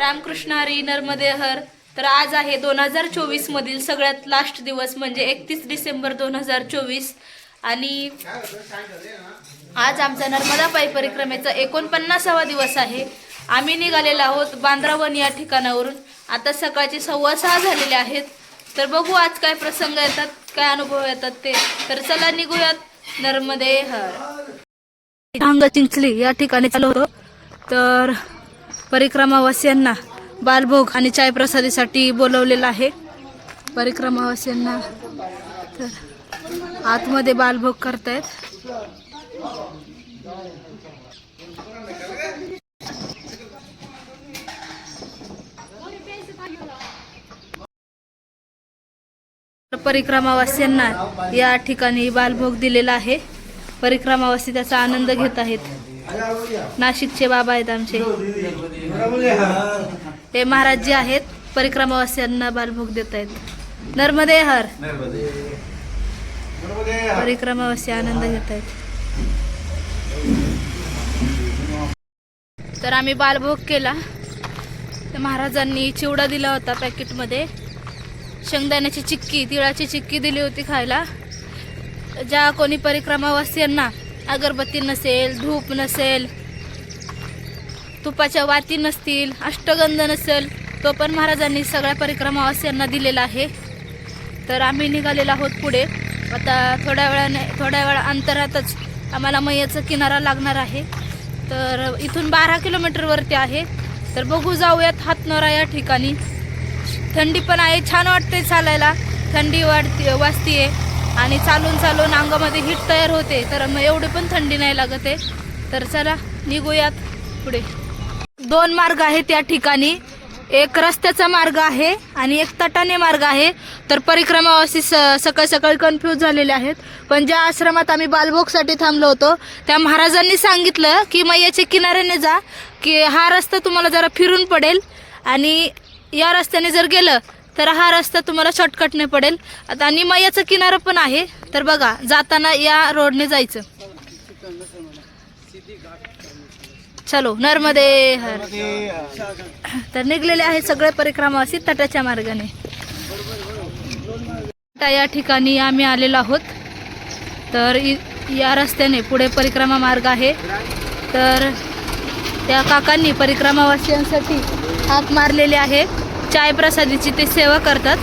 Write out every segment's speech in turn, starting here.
रामकृष्ण हरी नर्मदे हर. तर आज आहे दोन हजार चोवीस मधील सगळ्यात लास्ट दिवस म्हणजे एकतीस डिसेंबर दोन हजार चोवीस. आणि आज आमचा नर्मदा पायी परिक्रमेचा एकोणपन्नासावा दिवस आहे. आम्ही निघालेलो आहोत बांद्रावन या ठिकाणावरून. आता सकाळचे सव्वा सहा झालेले आहेत. तर बघू आज काय प्रसंग येतात काय अनुभव येतात ते. तर चला निघूयात नर्मदे हर. चिंचली या ठिकाणी चालू होतो. तर परिक्रमावासियांना बालभोग आणि चाय प्रसादीसाठी बोलवलेलं आहे. परिक्रमावासियांना तर आतमध्ये बालभोग करतायत. परिक्रमावासियांना या ठिकाणी बालभोग दिलेला आहे. परिक्रमावासी त्याचा आनंद घेत आहेत. नाशिकचे बाबा आहेत आमचे. हे महाराज जे आहेत परिक्रमावासियांना बालभोग देत आहेत नर्मदे हर. परिक्रमावासी आनंद घेत आहेत तर आम्ही बालभोग केला. तर महाराजांनी चिवडा दिला होता पॅकेटमध्ये. शेंगदाण्याची चिक्की तिळाची चिक्की दिली होती खायला. ज्या कोणी परिक्रमावासियांना अगरबत्ती नसेल धूप नसेल तुपाच्या वाती नसतील अष्टगंध नसेल तो पण महाराजांनी सगळ्या परिक्रमावास यांना दिलेला आहे. तर आम्ही निघालेलो आहोत पुढे. आता थोड्या वेळाने थोड्या वेळा अंतरातच आम्हाला मैयाचा किनारा लागणार आहे. तर इथून बारा किलोमीटरवरती आहे. तर बघू जाऊयात हातनोरा या ठिकाणी. थंडी पण आहे छान वाटते चालायला. थंडी वाढते आहे आणि चालून चालून अंगामध्ये हीट तयार होते तर मग एवढी पण थंडी नाही लागत आहे. तर चला निघूयात पुढे. दोन मार्ग आहेत या ठिकाणी. एक रस्त्याचा मार्ग आहे आणि एक तटाने मार्ग आहे. तर परिक्रमावासी स सकाळी सकाळी कन्फ्यूज झालेले आहेत. पण ज्या आश्रमात आम्ही बालभोगसाठी थांबलो होतो त्या महाराजांनी सांगितलं की मैयाच्या किनाऱ्याने जा की हा रस्ता तुम्हाला जरा फिरून पडेल. आणि या रस्त्याने जर गेलं तर हा रस्ता तुम्हाला शॉर्टकटने पडेल. आता निमायाचा किनारा पण आहे. तर बघा जाताना या रोडने जायचं. चलो नर्मदे हर. तर निघलेले आहे सगळे परिक्रमावासी तटाच्या मार्गाने. आता या ठिकाणी आम्ही आलेलो आहोत. तर इ- या रस्त्याने पुढे परिक्रमा मार्ग आहे. तर त्या काकांनी परिक्रमावासियांसाठी हाक मारलेली आहे. चाय प्रसादीची ते सेवा करतात.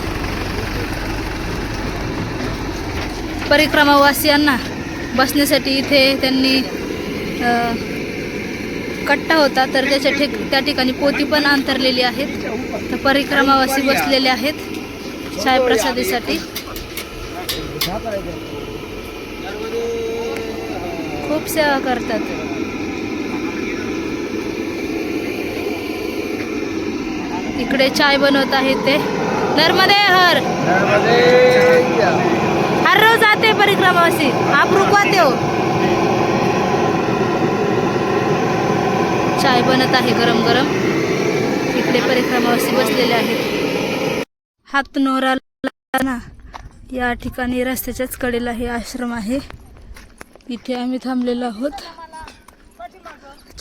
परिक्रमावासियांना बसण्यासाठी इथे त्यांनी कट्टा होता तर त्याच्या ठिक त्या ठिकाणी पोती पण अंतरलेली आहेत. तर परिक्रमावासी बसलेले आहेत चाय प्रसादीसाठी खूप सेवा करतात. इकडे चाय बनवत आहेत ते. नर्मदे हर. हर रोज आते परिक्रमावासी. आप रुकवाते हो. चाय बनत आहे गरम गरम. इकडे परिक्रमावासी बसलेले आहेत. हातनोरा ना या ठिकाणी रस्त्याच्याच कडेला हे आश्रम आहे. इथे आम्ही थांबलेलो आहोत.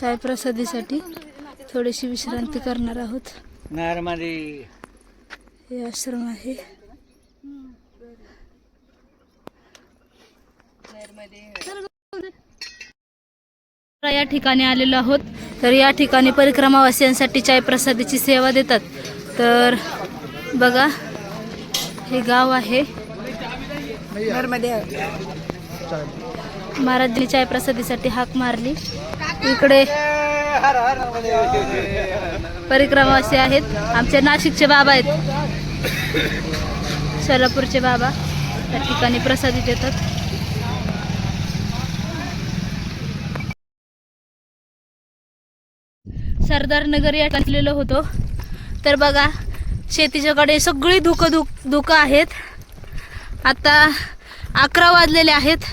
चाय प्रसादीसाठी थोडीशी विश्रांती करणार आहोत. नर्मदे हे आश्रम आहे या ठिकाणी आलेलो आहोत तर या ठिकाणी परिक्रमावासियांसाठी चाय प्रसादीची सेवा देतात तर बघा हे गाव आहे महाराजांनी चाय प्रसादीसाठी हाक मारली इकडे परिक्रमावासी आहेत. आमचे नाशिकचे बाबा आहेत. सोलापूरचे बाबा त्या ठिकाणी प्रसादी देतात. सरदार नगर या टाकलेलं होतो. तर बघा शेतीच्याकडे सगळी धुकं धुक धुकं आहेत. आता अकरा वाजलेले आहेत.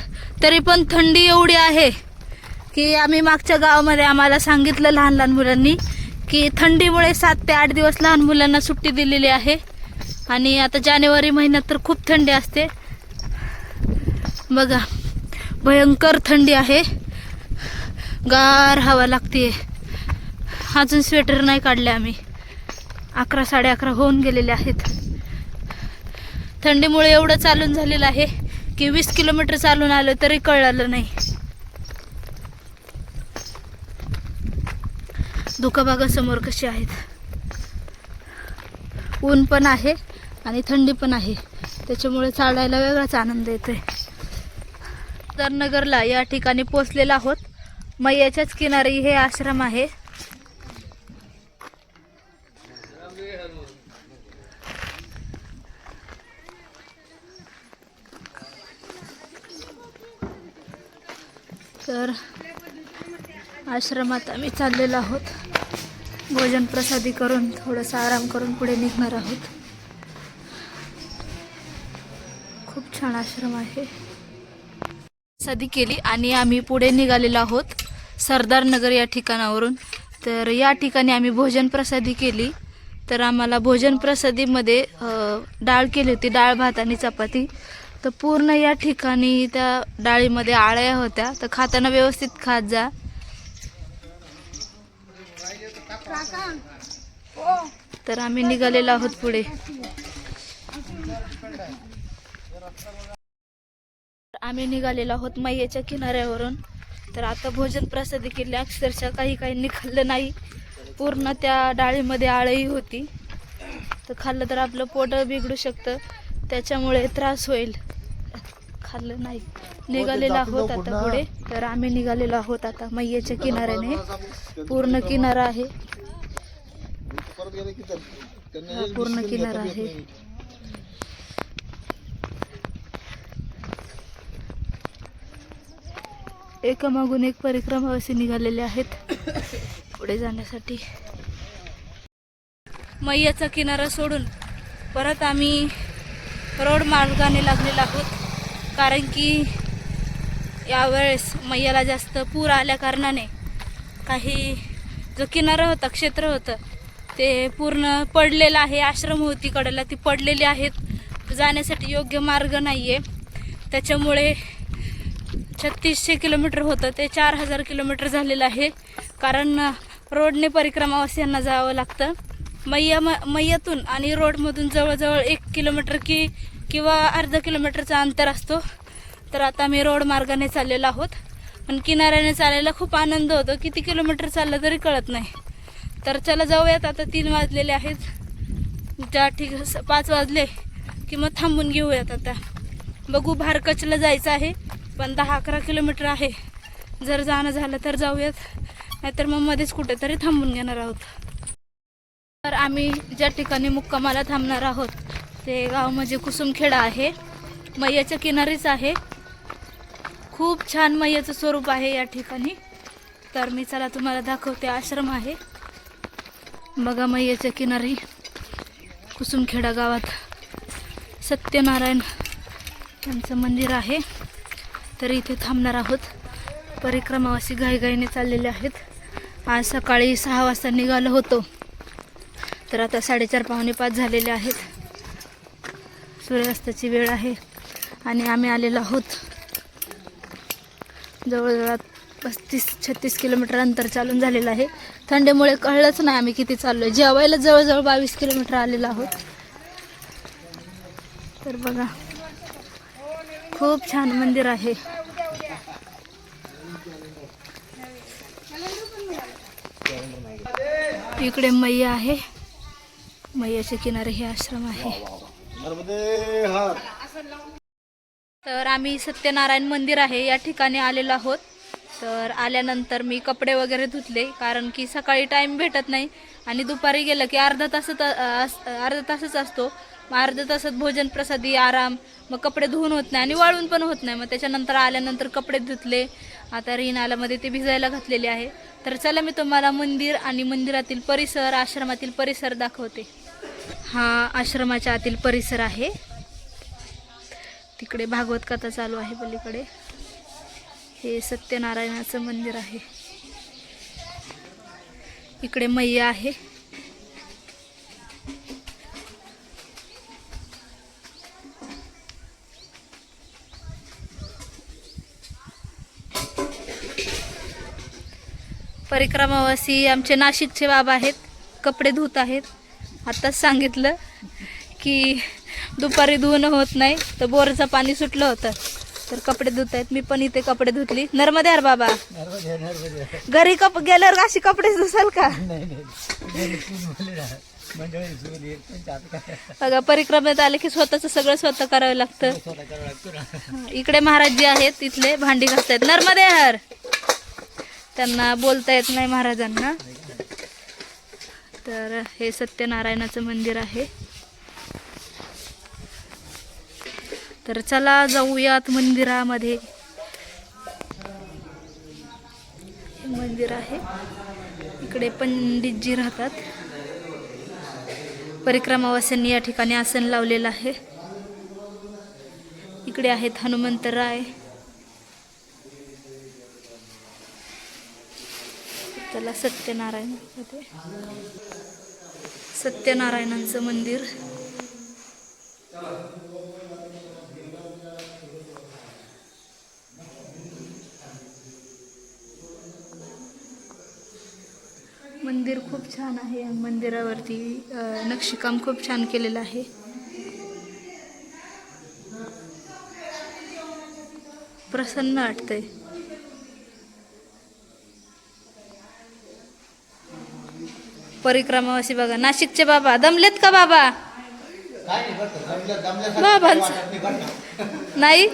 तरी पण थंडी एवढी आहे की आम्ही मागच्या गावामध्ये आम्हाला सांगितलं लहान लहान मुलांनी की थंडीमुळे सात ते आठ दिवस लहान मुलांना सुट्टी दिलेली आहे. आणि आता जानेवारी महिन्यात तर खूप थंडी असते. बघा भयंकर थंडी आहे. गार हवा लागते अजून स्वेटर नाही काढले आम्ही. अकरा साडे अकरा होऊन गेलेले आहेत. थंडीमुळे एवढं चालून झालेलं आहे की वीस किलोमीटर चालून आलं तरी कळलं नाही. धुकाबागा समोर कशी आहेत? ऊन पण आहे आणि थंडी पण आहे. त्याच्यामुळे चालायला वेगळाच आनंद येतोय. तर नगरला या ठिकाणी पोचलेला आहोत. मैयाच्याच किनारी हे आश्रम आहे. तर आश्रमात आम्ही चाललेलो आहोत. भोजन प्रसादी करून थोडासा आराम करून पुढे निघणार आहोत. खूप छान आश्रम आहे. प्रसादी केली आणि आम्ही पुढे निघालेलो आहोत सरदार नगर या ठिकाणावरून. तर या ठिकाणी आम्ही भोजन प्रसादी केली. तर आम्हाला भोजन प्रसादीमध्ये डाळ केली होती डाळ भात आणि चपाती. तर पूर्ण या ठिकाणी त्या डाळीमध्ये आळ्या होत्या. तर खाताना व्यवस्थित खात जा. तर आम्ही निघालेलो आहोत पुढे. आम्ही निघालेलो आहोत मैयाच्या किनाऱ्यावरून. तर आता भोजन प्रसादी केली. अक्षरशः काही काही निघालं नाही. पूर्ण त्या डाळीमध्ये आळही होती. तर खाल्लं तर आपलं पोट बिघडू शकतं. त्याच्यामुळे त्रास होईल. खाल्लं नाही. निघालेलो आहोत आता पुढे. तर आम्ही निघालेलो आहोत आता मैयाच्या किनाऱ्याने. पूर्ण किनारा आहे. हा पूर्ण किनारा आहे. एकामागून एक परिक्रमा असे निघालेले आहेत. पुढे जाण्यासाठी. मैयाचा किनारा सोडून परत आम्ही रोड मार्गाने लागलेलो आहोत. कारण की यावेळेस मैयाला जास्त पूर आल्या कारणाने काही जो किनारा होता क्षेत्र होतं ते पूर्ण पडलेलं आहे आश्रम कडेला ती पडलेली आहेत. जाण्यासाठी योग्य मार्ग नाही आहे त्याच्यामुळे छत्तीसशे किलोमीटर होतं ते चार हजार किलोमीटर झालेलं आहे. कारण रोडने परिक्रमावासियांना जावं लागतं. मैया म मैयातून आणि रोडमधून जवळजवळ एक किलोमीटर की किंवा अर्धा किलोमीटरचा अंतर असतो. तर आता मी रोड मार्गाने चाललेलो आहोत. पण किनाऱ्याने चालायला खूप आनंद होतो. किती किलोमीटर चाललं तरी कळत नाही. तर चला जाऊयात आता तीन वाजलेले आहेत. ज्या ठीक पाच वाजले की मग थांबून घेऊयात आता. बघू भारकचला जायचं आहे पण दहा अकरा किलोमीटर आहे. जर जाणं झालं तर जाऊयात. नाहीतर मग मध्येच कुठेतरी थांबून घेणार आहोत. तर आम्ही ज्या ठिकाणी मुक्कामाला थांबणार आहोत ते गाव म्हणजे कुसुमखेडा आहे. मैयाच्या किनारीच आहे. खूप छान मैयाचं स्वरूप आहे या ठिकाणी. तर मी चला तुम्हाला दाखवते आश्रम आहे. बघा मैयाच्या किनारी कुसुमखेडा गावात सत्यनारायण यांचं मंदिर आहे. तर इथे थांबणार आहोत. परिक्रमावासी घाईघाईने चाललेले आहेत. आज सकाळी सहा वाजता निघालो होतो. तर आता साडेचार पावणे पाच झालेले आहेत. सूर्यास्ताची वेळ आहे आणि आम्ही आलेलो आहोत. जवळजवळ पस्तीस छत्तीस किलोमीटर अंतर चालून झालेलं आहे. थंडीमुळे कळलंच नाही आम्ही किती चाललोय. जेवायला जवळजवळ बावीस किलोमीटर आलेलो आहोत. तर बघा खूप छान मंदिर आहे. इकडे मैया आहे. मैयाच्या किनारे हे आश्रम आहे. तर आम्ही सत्यनारायण मंदिर आहे या ठिकाणी आलेलो आहोत. तर आल्यानंतर मी कपडे वगैरे धुतले कारण की सकाळी टाईम भेटत नाही. आणि दुपारी गेलं की अर्धा तासात अर्धा तासच असतो. मग अर्ध्या तासात भोजन प्रसादी आराम मग कपडे धुवून होत नाही आणि वाळून पण होत नाही. मग त्याच्यानंतर आल्यानंतर कपडे धुतले. आता रिनालामध्ये ते भिजायला घातलेले आहे. तर चला मी तुम्हाला मंदिर आणि मंदिरातील परिसर आश्रमातील परिसर दाखवते. हा आश्रमाच्या आतील परिसर आहे. तिकडे भागवत कथा चालू आहे पलीकडे. हे सत्यनारायणाचं मंदिर आहे. इकडे मैया आहे. परिक्रमावासी आमचे नाशिकचे बाबा आहेत. कपडे धुत आहेत. आत्ताच सांगितलं की दुपारी धुवणं होत नाही तर बोरचं पाणी सुटलं होतं. तर कपडे धुत आहेत. मी पण इथे कपडे धुतली. नर्मदे यार बाबा. घरी कप गेल्यावर अशी कपडे धुसाल का? बघा परिक्रमेत आले की स्वतःच सगळं स्वतः करावं लागतं. इकडे महाराज जी आहेत तिथले भांडी घासतायत. नर्मदे हर. त्यांना बोलता येत नाही महाराजांना. तर हे सत्यनारायणाचं मंदिर आहे. तर चला जाऊयात मंदिरामध्ये. मंदिर आहे. इकडे पंडितजी राहतात. परिक्रमावास्यांनी या ठिकाणी आसन लावलेलं आहे. इकडे आहेत हनुमंतराय त्याला सत्यनारायण सत्यनारायणांचं मंदिर. मंदिर खूप छान आहे. मंदिरावरती नक्षीकाम खूप छान केलेलं आहे. प्रसन्न वाटतंय. परिक्रमावासी बघा. नाशिकचे बाबा दमलेत का बाबा? बाबांचं नाही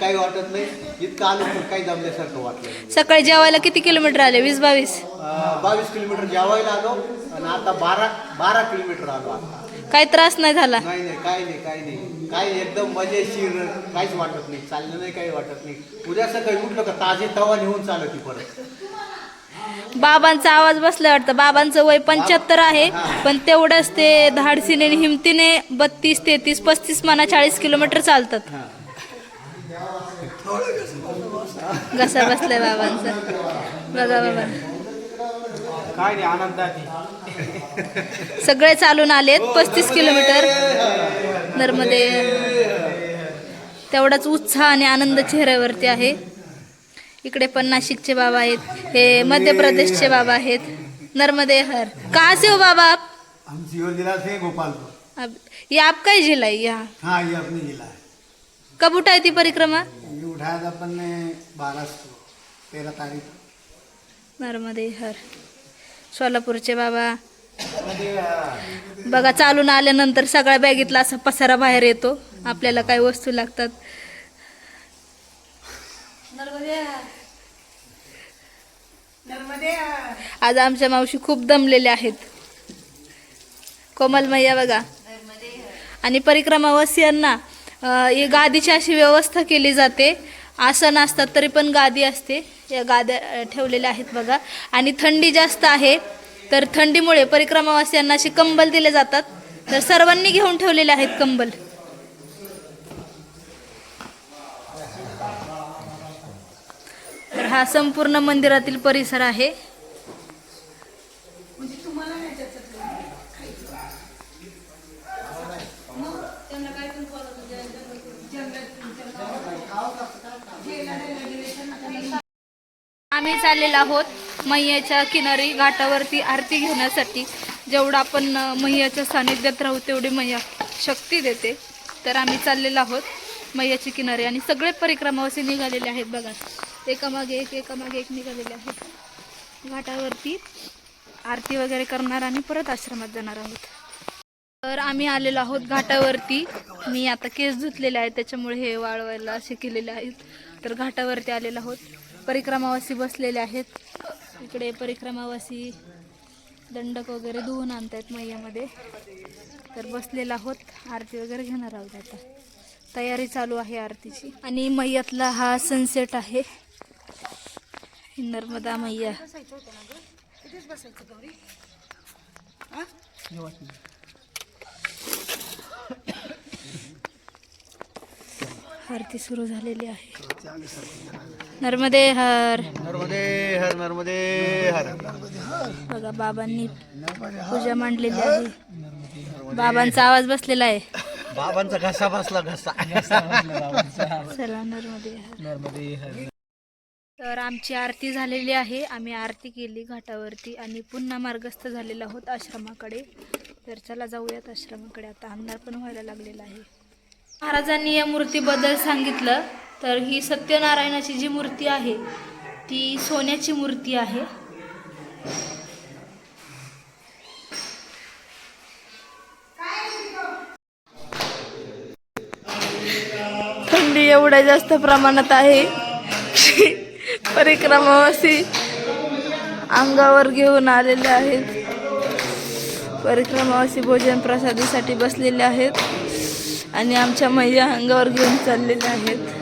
काही वाटत नाही. इतकं आलो पण काही दमल्यासारखं वाटलं नाही. सकाळी जेवायला किती किलोमीटर आले? वीस बावीस? अं, बावीस किलोमीटर जेवायला आलो आणि आता बारा बारा किलोमीटर आलो आता. काही त्रास नाही झाला? नाही नाही काही नाही काही नाही. काही एकदम मजेशीर काहीच वाटत नाही. चाललं नाही काही वाटत नाही. उद्या सकाळी उठलं का ताजे तवा नेऊन चालत ती परत. बाबांचा आवाज बसलाय वाटतं. बाबांचं वय पंच्याहत्तर आहे पण तेवढंच ते धाडसीने आणि हिमतीने बत्तीस तेहतीस पस्तीस म्हणा चाळीस किलोमीटर चालतात. घसा बसलाय बाबांचा. बघा बाबा. काय नाही आनंदाची सगळे चालून आलेत पस्तीस किलोमीटर. नर्मदे. तेवढाच उत्साह आणि आनंद चेहऱ्यावरती आहे. इकडे पण नाशिकचे बाबा आहेत हे मध्य प्रदेशचे बाबा आहेत. नर्मदे हर. कहाँ से हो बाबा आप? हम सीहोर जिला से गोपालपुर। अब ये आपका ही जिला है यहाँ हाँ ये अपनी जिला है। कब उठाई थी परिक्रमा? ये उठाया था अपन ने बारह तेरह तारीख. नर्मदे हर. सोलापूरचे बाबा. बघा चालून आल्यानंतर सगळ्या बॅगेतला असा पसारा बाहेर येतो. आपल्याला काही वस्तू लागतात. आज आमच्या मावशी खूप दमलेल्या आहेत. कोमल मैया बघा. आणि परिक्रमावासियांना अं, ही गादीची अशी व्यवस्था केली जाते. आसन असतात तरी पण गादी असते. या गाद्या ठेवलेल्या आहेत बघा. आणि थंडी जास्त आहे तर थंडीमुळे परिक्रमावासियांना अशी कंबल दिले जातात. तर सर्वांनी घेऊन ठेवलेले आहेत कंबल. तर हा संपूर्ण मंदिरातील परिसर आहे. आम्ही चाललेलो आहोत मैयाच्या किनारी घाटावरती आरती घेण्यासाठी. जेवढं आपण मैयाच्या सानिध्यात राहू तेवढी मैया शक्ती देते. तर आम्ही चाललेलो आहोत मैयाची किनारी आणि सगळे परिक्रमावासी निघालेले आहेत बघा. एकामागे एक एकामागे एक निघालेले आहेत. घाटावरती आरती वगैरे करणार आणि परत आश्रमात जाणार आहोत. तर आम्ही आलेलो आहोत घाटावरती. मी आता केस धुतलेले आहेत त्याच्यामुळे हे वाळवायला असे केलेले आहेत. तर घाटावरती आलेलो आहोत. परिक्रमावासी बसलेले आहेत. इकडे परिक्रमावासी दंडक वगैरे धुवून आणतायत मैयामध्ये. तर बसलेला आहोत. आरती वगैरे घेणार आहोत आता. तयारी चालू आहे आरतीची. आणि मैयातला हा सनसेट आहे. नर्मदा मैया. आरती सुरू झालेली आहे. नर्मदे हर. नर्मदे हर नर्मदे हर. बघा बाबांनी पूजा मांडलेली आहे. बाबांचा आवाज बसलेला आहे. बाबांचा घसा बसला घसा. चला नर्मदे हर. नर्मदे हर. तर आमची आरती झालेली आहे. आम्ही आरती केली घाटावरती आणि पुन्हा मार्गस्थ झालेलो आहोत आश्रमाकडे. तर चला जाऊयात आश्रमाकडे. आता अंधार पण व्हायला लागलेला आहे. महाराजांनी या मूर्तीबद्दल सांगितलं तर ही सत्यनारायणाची जी मूर्ती आहे ती सोन्याची मूर्ती आहे. थंडी एवढ्या जास्त प्रमाणात आहे. परिक्रमावासी अंगावर घेऊन आलेले आहेत. परिक्रमावासी भोजन प्रसादीसाठी बसलेले आहेत. आणि आमच्या मैया अंगावर घेऊन चाललेल्या आहेत.